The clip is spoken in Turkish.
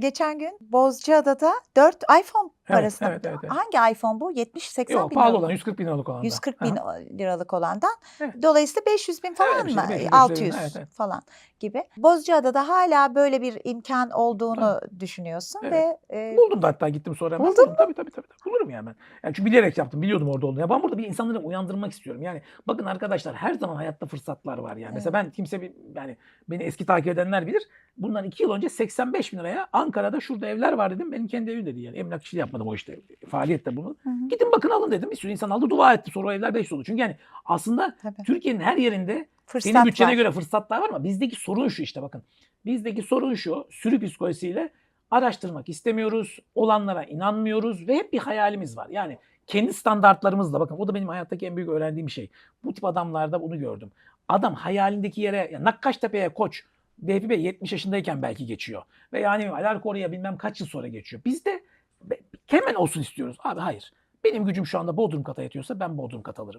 Geçen gün Bozcaada'da 4 iPhone Evet, parasına. evet, evet, evet. Hangi iPhone bu? 70-80 Yok bin pahalı olan 140 bin liralık olan. 140 bin liralık olandan. Evet. Dolayısıyla 500 bin falan işte, mı? 500, 500 600 evet, evet. falan gibi. Bozcaada'da hala böyle bir imkan olduğunu düşünüyorsun Evet. ve e, Buldum da hatta gittim sonra hemen. Buldun buldum. Tabii, tabii tabii tabii. Bulurum yani ben. Yani çünkü bilerek yaptım. Biliyordum orada olduğunu. Ya ben burada bir insanları uyandırmak istiyorum. Yani bakın arkadaşlar her zaman hayatta fırsatlar var yani. Mesela ben kimse bir, yani beni eski takip edenler bilir. Bundan iki yıl önce 85 bin liraya Ankara'da şurada evler var dedim. Benim kendi evim dedi yani. Emlakçılığı yapmadım o işte. Faaliyette bunu. Hı hı. Gidin bakın alın dedim. Bir sürü insan aldı dua etti. Sonra evler 500 oldu. Çünkü yani aslında Türkiye'nin her yerinde fırsat senin bütçene var. göre fırsatlar var ama bizdeki sorun şu işte bakın. Bizdeki sorun şu sürü psikolojisiyle araştırmak istemiyoruz, olanlara inanmıyoruz ve hep bir hayalimiz var. Yani kendi standartlarımızla bakın o da benim hayattaki en büyük öğrendiğim şey. Bu tip adamlarda bunu gördüm. Adam hayalindeki yere ya Nakkaştepe'ye koç Vehbi Bey 70 yaşındayken belki geçiyor. Ve yani Alarko oraya bilmem kaç yıl sonra geçiyor. Biz de hemen olsun istiyoruz. Abi hayır. Benim gücüm şu anda Bodrum kata yetiyorsa ben Bodrum kat alırım.